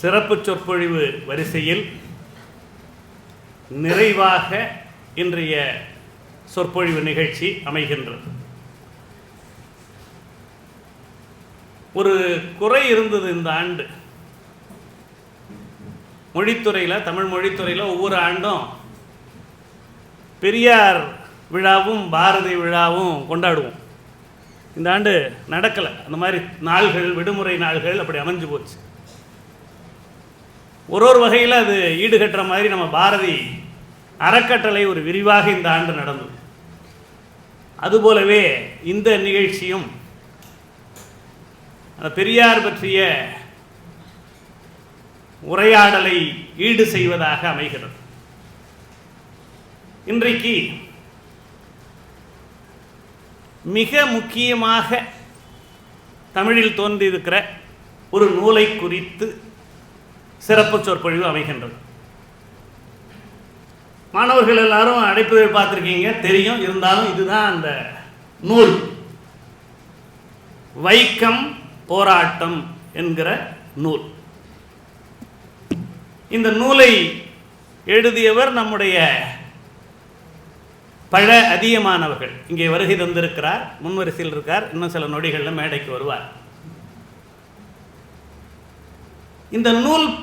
சிறப்பு சொற்பொழிவு வரிசையில் நிறைவாக இன்றைய சொற்பொழிவு நிகழ்ச்சி அமைகின்றது. ஒரு குறை இருந்தது இந்த ஆண்டு. மொழித்துறையில் தமிழ் மொழித்துறையில் ஒவ்வொரு ஆண்டும் பெரியார் விழாவும் பாரதி விழாவும் கொண்டாடுவோம். இந்த ஆண்டு நடக்கலை. அந்த மாதிரி நாள்கள் விடுமுறை நாள்கள் அப்படி அமைஞ்சு போச்சு. ஒரு ஒரு வகையில் அது ஈடுகட்டுற மாதிரி நம்ம பாரதி அறக்கட்டளை ஒரு விரிவாக இந்த ஆண்டு நடந்தது. அதுபோலவே இந்த நிகழ்ச்சியும் அந்த பெரியார் பற்றிய உரையாடலை ஈடு செய்வதாக அமைகிறது. இன்றைக்கு மிக முக்கியமாக தமிழில் தோன்றியிருக்கிற ஒரு நூலை குறித்து சிறப்பு சொற்பொழிவு அமைகின்றது. மாணவர்கள் எல்லாரும் அடைப்பதை பார்த்துருக்கீங்க. தெரியும். இருந்தாலும் இதுதான் அந்த நூல். வைக்கம் போராட்டம் என்கிற நூல். இந்த நூலை எழுதியவர் நம்முடைய பல அதிகமானவர்கள் இங்கே வருகை தந்திருக்கிறார். முன்வரிசையில் இருக்கார். இன்னும் சில நொடிகளில் மேடைக்கு வருவார். இந்த நூல்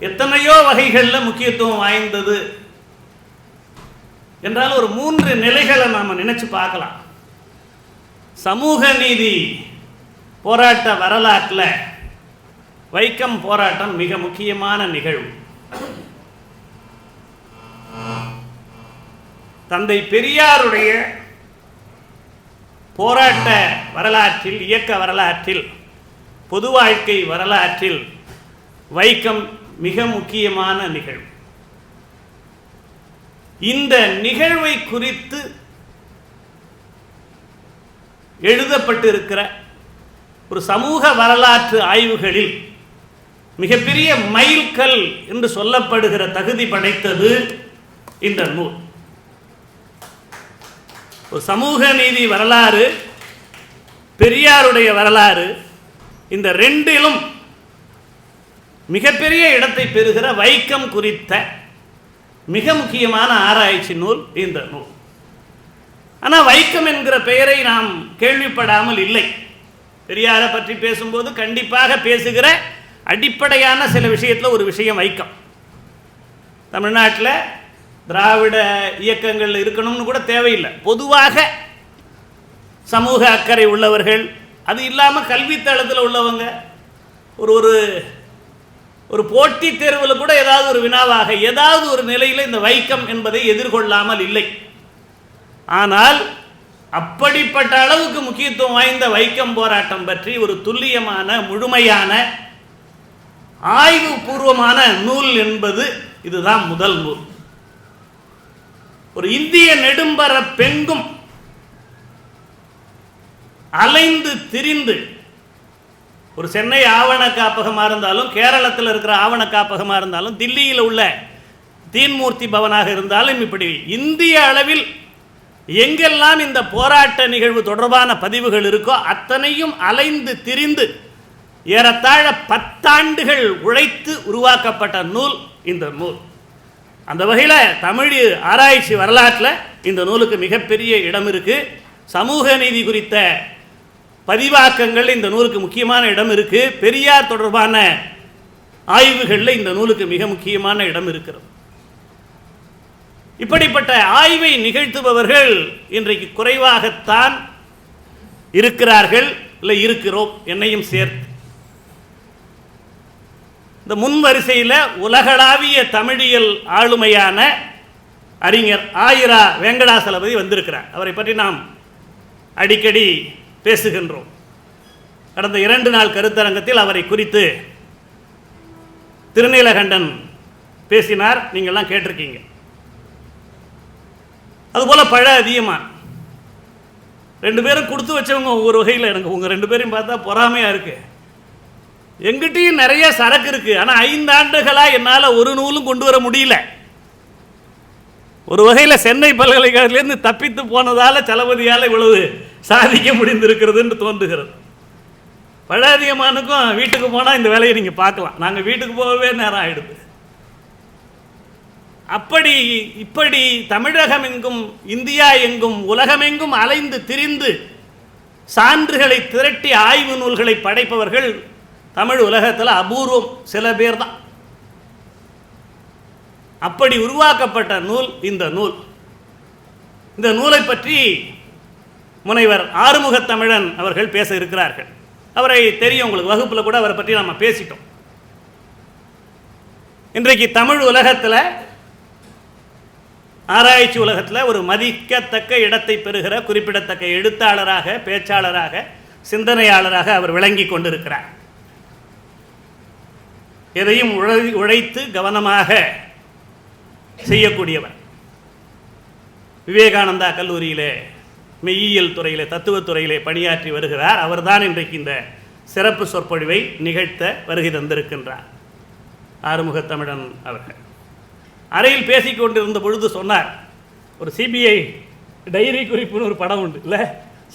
எத்தனையோ வகைகளில் முக்கியத்துவம் வாய்ந்தது என்றால் ஒரு மூன்று நிலைகளை நாம் நினைச்சு பார்க்கலாம். சமூக நீதி போராட்ட வரலாற்றில் வைக்கம் போராட்டம் மிக முக்கியமான நிகழ்வு. தந்தை பெரியாருடைய போராட்ட வரலாற்றில் இயக்க வரலாற்றில் பொது வாழ்க்கை வரலாற்றில் வைக்கம் மிக முக்கியமான நிகழ்வு. இந்த நிகழ்வை குறித்து எழுதப்பட்டிருக்கிற ஒரு சமூக வரலாற்று ஆய்வுகளில் மிகப்பெரிய மைல்கல் என்று சொல்லப்படுகிற தகுதி படைத்தது இந்த நூல். ஒரு சமூக நீதி வரலாறு பெரியாருடைய வரலாறு இந்த ரெண்டிலும் மிகப்பெரிய இடத்தை பெறுகிற வைக்கம் குறித்த மிக முக்கியமான ஆராய்ச்சி நூல் இந்த நூல். ஆனால் வைக்கம் என்கிற பெயரை நாம் கேள்விப்படாமல் இல்லை. பெரியாரை பற்றி பேசும்போது கண்டிப்பாக பேசுகிற அடிப்படையான சில விஷயத்தில் ஒரு விஷயம் வைக்கம். தமிழ்நாட்டில் திராவிட இயக்கங்கள் இருக்கணும்னு கூட தேவையில்லை. பொதுவாக சமூக அக்கறை உள்ளவர்கள் அது இல்லாமல் கல்வித்தளத்தில் உள்ளவங்க ஒரு ஒரு ஒரு போட்டித் தேர்வில் கூட ஏதாவது ஒரு வினாவாக ஏதாவது ஒரு நிலையில் இந்த வைக்கம் என்பதை எதிர்கொள்ளாமல் இல்லை. ஆனால் அப்படிப்பட்ட அளவுக்கு முக்கியத்துவம் வாய்ந்த வைக்கம் போராட்டம் பற்றி ஒரு துல்லியமான முழுமையான ஆய்வு பூர்வமான நூல் என்பது இதுதான் முதல் நூல். ஒரு இந்திய நெடும்பர பெங்கும் அலைந்து திரிந்து ஒரு சென்னை ஆவண காப்பகமாக இருந்தாலும் கேரளத்தில் இருக்கிற ஆவண காப்பகமாக இருந்தாலும் தில்லியில் உள்ள தீன்மூர்த்தி பவனாக இருந்தாலும் இப்படி இந்திய அளவில் எங்கெல்லாம் இந்த போராட்ட நிகழ்வு தொடர்பான பதிவுகள் இருக்கோ அத்தனையும் அலைந்து திரிந்து ஏறத்தாழ பத்தாண்டுகள் உழைத்து உருவாக்கப்பட்ட நூல் இந்த நூல். அந்த வகையில் தமிழ் ஆராய்ச்சி வரலாற்றில் இந்த நூலுக்கு மிகப்பெரிய இடம் இருக்குது சமூக நீதி குறித்த பதிவாக்கங்கள் இந்த நூலுக்கு முக்கியமான இடம் இருக்குது பெரியார் தொடர்பான ஆய்வுகளில் இந்த நூலுக்கு மிக முக்கியமான இடம் இருக்கிறது. இப்படிப்பட்ட ஆய்வை நிகழ்த்துபவர்கள் இன்றைக்கு குறைவாகத்தான் இருக்கிறார்கள். இல்லை இருக்கிறோம். என்னையும் சேர்த்து. இந்த முன் வரிசையில் உலகளாவிய தமிழியல் ஆளுமையான அறிஞர் ஆயிரா வெங்கடாசலபதி வந்திருக்கிறார். அவரை பற்றி நாம் அடிக்கடி பேசுகின்றோம். கடந்த இரண்டு நாள் கருத்தரங்கத்தில் அவரை குறித்து திருநீலகண்டன் பேசினார். நீங்கள்லாம் கேட்டிருக்கீங்க. அதுபோல் பழ அதிகமாக ரெண்டு பேரும் கொடுத்து வச்சவங்க ஒவ்வொரு வகையில் எனக்கு உங்கள் ரெண்டு பேரையும் பார்த்தா பொறாமையாக இருக்குது எங்கிட்டையும் நிறைய சரக்கு இருக்குது ஆனால் ஐந்து ஆண்டுகளாக என்னால் ஒரு நூலும் கொண்டு வர முடியல. ஒரு வகையில் சென்னை பல்கலைக்கழகத்திலேருந்து தப்பித்து போனதால் தளபதியால் இவ்வளவு சாதிக்க முடிந்திருக்கிறது என்று தோன்றுகிறது. பழாதிகமானுக்கும் வீட்டுக்கு போனால் இந்த வேலையை நீங்கள் பார்க்கலாம். நாங்கள் வீட்டுக்கு போகவே நேரம் ஆயிடுது. அப்படி இப்படி தமிழகம் எங்கும் இந்தியா எங்கும் உலகமெங்கும் அலைந்து திரிந்து சான்றுகளை திரட்டி ஆய்வு நூல்களை படைப்பவர்கள் தமிழ் உலகத்தில் அபூர்வம். சில பேர் தான் அப்படி உருவாக்கப்பட்ட நூல் இந்த நூல். இந்த நூலை பற்றி முனைவர் ஆறுமுகத்தமிழன் அவர்கள் பேச இருக்கிறார்கள். அவரை தெரியும் உங்களுக்கு வகுப்பில் கூட அவரை பற்றி நம்ம பேசிட்டோம். இன்றைக்கு தமிழ் உலகத்தில் ஆராய்ச்சி உலகத்தில் ஒரு மதிக்கத்தக்க இடத்தை பெறுகிற குறிப்பிடத்தக்க எழுத்தாளராக பேச்சாளராக சிந்தனையாளராக அவர் விளங்கி கொண்டிருக்கிறார். எதையும் உழை உழைத்து கவனமாக செய்யக்கூடியவர். விவேகானந்தா கல்லூரியிலே மெய்யியல் துறையிலே தத்துவத்துறையிலே பணியாற்றி வருகிறார். அவர்தான் இன்றைக்கு இந்த சிறப்பு சொற்பொழிவை நிகழ்த்த வருகை தந்திருக்கின்றார். ஆறுமுகத்தமிழன் அவர்கள். அறையில் பேசிக் கொண்டிருந்த பொழுது சொன்னார் ஒரு சிபிஐ டைரி குறிப்புன்னு ஒரு படம் உண்டு. இல்லை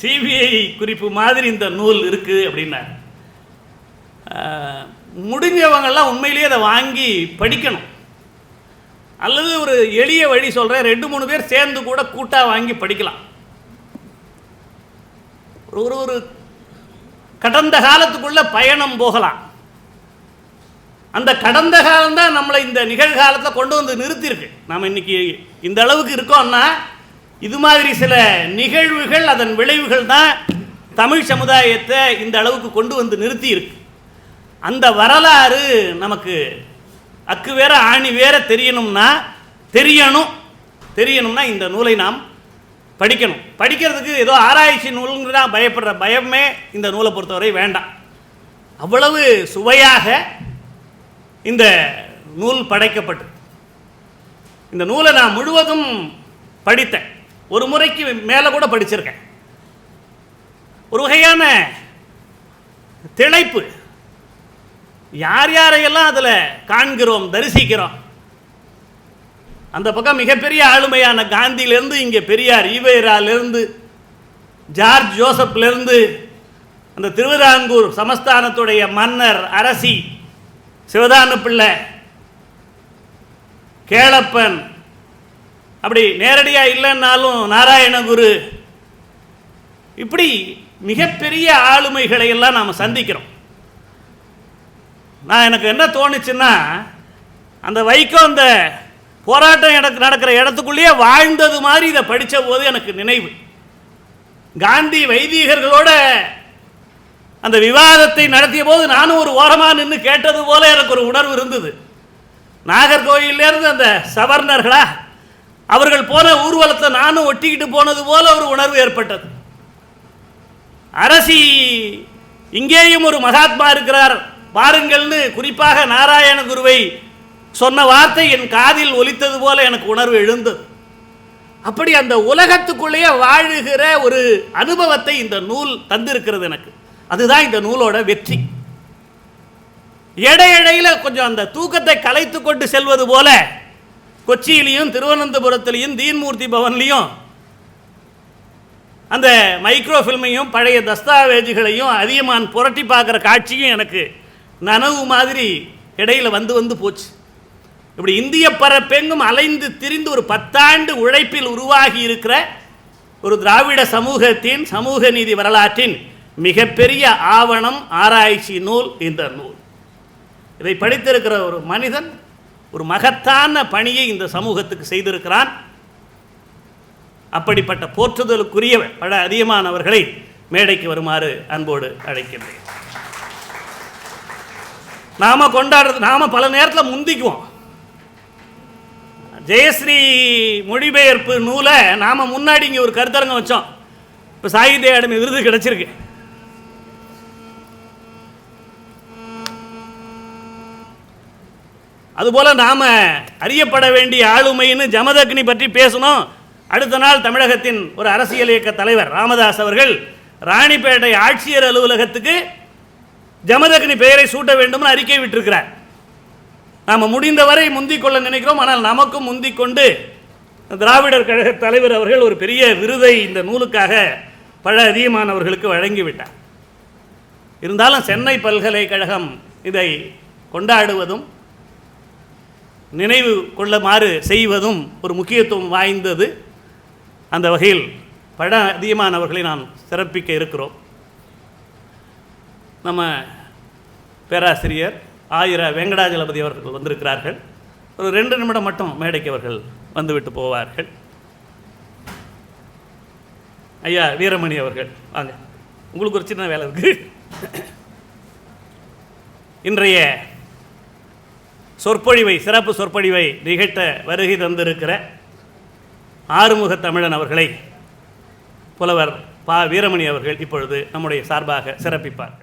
சிபிஐ குறிப்பு மாதிரி இந்த நூல் இருக்குது அப்படின்னார். ஆஹ், உண்மையிலேயே அதை வாங்கி படிக்கணும். அல்லது ஒரு எளிய வழி சொல்கிறேன் ரெண்டு மூணு பேர் சேர்ந்து கூட கூட்டாக வாங்கி படிக்கலாம். ஒரு ஒரு கடந்த காலத்துக்குள்ளே பயணம் போகலாம். அந்த கடந்த காலம் தான் நம்மளை இந்த நிகழ்காலத்தில் கொண்டு வந்து நிறுத்தியிருக்கு. நாம் இன்னைக்கு இந்த அளவுக்கு இருக்கோம்னா இது மாதிரி சில நிகழ்வுகள் அதன் விளைவுகள் தான் தமிழ் சமுதாயத்தை இந்த அளவுக்கு கொண்டு வந்து நிறுத்தி இருக்கு அந்த வரலாறு நமக்கு அக்கு வேற ஆணி வேற தெரியணும்னா தெரியணும். தெரியணும்னா இந்த நூலை நாம் படிக்கணும். படிக்கிறதுக்கு ஏதோ ஆராய்ச்சி நூலுங்கிற பயப்படுற பயமே இந்த நூலை பொறுத்தவரை வேண்டாம். அவ்வளவு சுவையாக இந்த நூல் படைக்கப்பட்டது. இந்த நூலை நான் முழுவதும் படித்தேன். ஒரு முறைக்கு மேலே கூட படிச்சிருக்கேன். ஒரு வகையான திளைப்பு யார் யாரையெல்லாம் அதில் காண்கிறோம் தரிசிக்கிறோம் அந்த பக்கம் மிகப்பெரிய ஆளுமையான காந்தியிலேருந்து இங்கே பெரியார் ஈவேராலேருந்து ஜார்ஜ் ஜோசப்லேருந்து அந்த திருவிதாங்கூர் சமஸ்தானத்துடைய மன்னர் அரசி சிவதானு பிள்ளை கேளப்பன் அப்படி நேரடியாக இல்லைன்னாலும் நாராயணகுரு இப்படி மிகப்பெரிய ஆளுமைகளை எல்லாம் நாம் சந்திக்கிறோம். நான் எனக்கு என்ன தோணுச்சுன்னா அந்த வைகோ அந்த போராட்டம் எனக்கு நடக்கிற இடத்துக்குள்ளேயே வாழ்ந்தது மாதிரி இதை படித்த போது எனக்கு நினைவு. காந்தி வைதிகர்களோட அந்த விவாதத்தை நடத்திய போது நானும் ஒரு ஓரமாக நின்று கேட்டது போல எனக்கு ஒரு உணர்வு இருந்தது. நாகர்கோயிலேருந்து அந்த சவர்ணர்களா அவர்கள் போன ஊர்வலத்தை நானும் ஒட்டிக்கிட்டு போனது போல ஒரு உணர்வு ஏற்பட்டது. அரசி இங்கேயும் ஒரு மகாத்மா இருக்கிறார். பாருங்கள்னு குறிப்பாக நாராயண குருவை சொன்ன வார்த்தை என் காதில் ஒலித்தது போல எனக்கு உணர்வு எழுந்தது. அப்படி அந்த உலகத்துக்குள்ளேயே வாழுகிற ஒரு அனுபவத்தை இந்த நூல் தந்திருக்கிறது எனக்கு. அதுதான் இந்த நூலோட வெற்றி. இடையிடையில் கொஞ்சம் அந்த தூக்கத்தை கலைத்து கொண்டு செல்வது போல கொச்சியிலையும் திருவனந்தபுரத்திலையும் தீன்மூர்த்தி பவன்லையும் அந்த மைக்ரோ ஃபில்மையும் பழைய தஸ்தாவேஜுகளையும் அதிகமான் புரட்டி பார்க்குற காட்சியும் எனக்கு நனவு மாதிரி இடையில வந்து வந்து போச்சு. இப்படி இந்திய பரப்பெங்கும் அலைந்து திரிந்து ஒரு பத்தாண்டு உழைப்பில் உருவாகி இருக்கிற ஒரு திராவிட சமூகத்தின் சமூக நீதி வரலாற்றின் மிகப்பெரிய ஆவணம் ஆராய்ச்சி நூல் இந்த நூல். இதை படித்திருக்கிற ஒரு மனிதன் ஒரு மகத்தான பணியை இந்த சமூகத்துக்கு செய்திருக்கிறான். அப்படிப்பட்ட போற்றுதலுக்குரிய பல அதிகமானவர்களை மேடைக்கு வருமாறு அன்போடு அழைக்கின்றேன். நாம கொண்டாடுறது நாம பல நேரத்தில் முந்திக்குவோம். ஜெயஸ்ரீ மொழிபெயர்ப்பு நூலை நாம முன்னாடி இங்கே ஒரு கருத்தரங்கம் வச்சோம். இப்போ சாகித்ய அகாடமி விருது கிடச்சிருக்கு. அதுபோல் நாம் அறியப்பட வேண்டிய ஆளுமைன்னு ஜமதக்னி பற்றி பேசணும். அடுத்த நாள் தமிழகத்தின் ஒரு அரசியல் இயக்க தலைவர் ராமதாஸ் அவர்கள் ராணிப்பேட்டை ஆட்சியர் அலுவலகத்துக்கு ஜமதக்னி பெயரை சூட்ட வேண்டும்னு அறிக்கை விட்டிருக்கிறார். நாம் முடிந்தவரை முந்திக் கொள்ள நினைக்கிறோம். ஆனால் நமக்கும் முந்திக் கொண்டு திராவிடர் கழக தலைவர் அவர்கள் ஒரு பெரிய விருதை இந்த நூலுக்காக பல அதிகமானவர்களுக்கு வழங்கிவிட்டார். இருந்தாலும் சென்னை பல்கலைக்கழகம் இதை கொண்டாடுவதும் நினைவு கொள்ளுமாறு செய்வதும் ஒரு முக்கியத்துவம் வாய்ந்தது. அந்த வகையில் பட அதிகமானவர்களை நாம் சிறப்பிக்க இருக்கிறோம். நம்ம பேராசிரியர் ஆயிர வெங்கடாஜலபதி அவர்கள் வந்திருக்கிறார்கள். ஒரு ரெண்டு நிமிடம் மட்டும் மேடைக்கு அவர்கள் வந்துவிட்டு போவார்கள். ஐயா வீரமணி அவர்கள் வாங்க. உங்களுக்கு ஒரு சின்ன வேலை இருக்கு. இன்றைய சொற்பொழிவை சிறப்பு சொற்பொழிவை நிகழ்த்த வருகை தந்திருக்கிற ஆறுமுக தமிழன் அவர்களை புலவர் பா வீரமணி அவர்கள் இப்பொழுது நம்முடைய சார்பாக சிறப்பிப்பார்.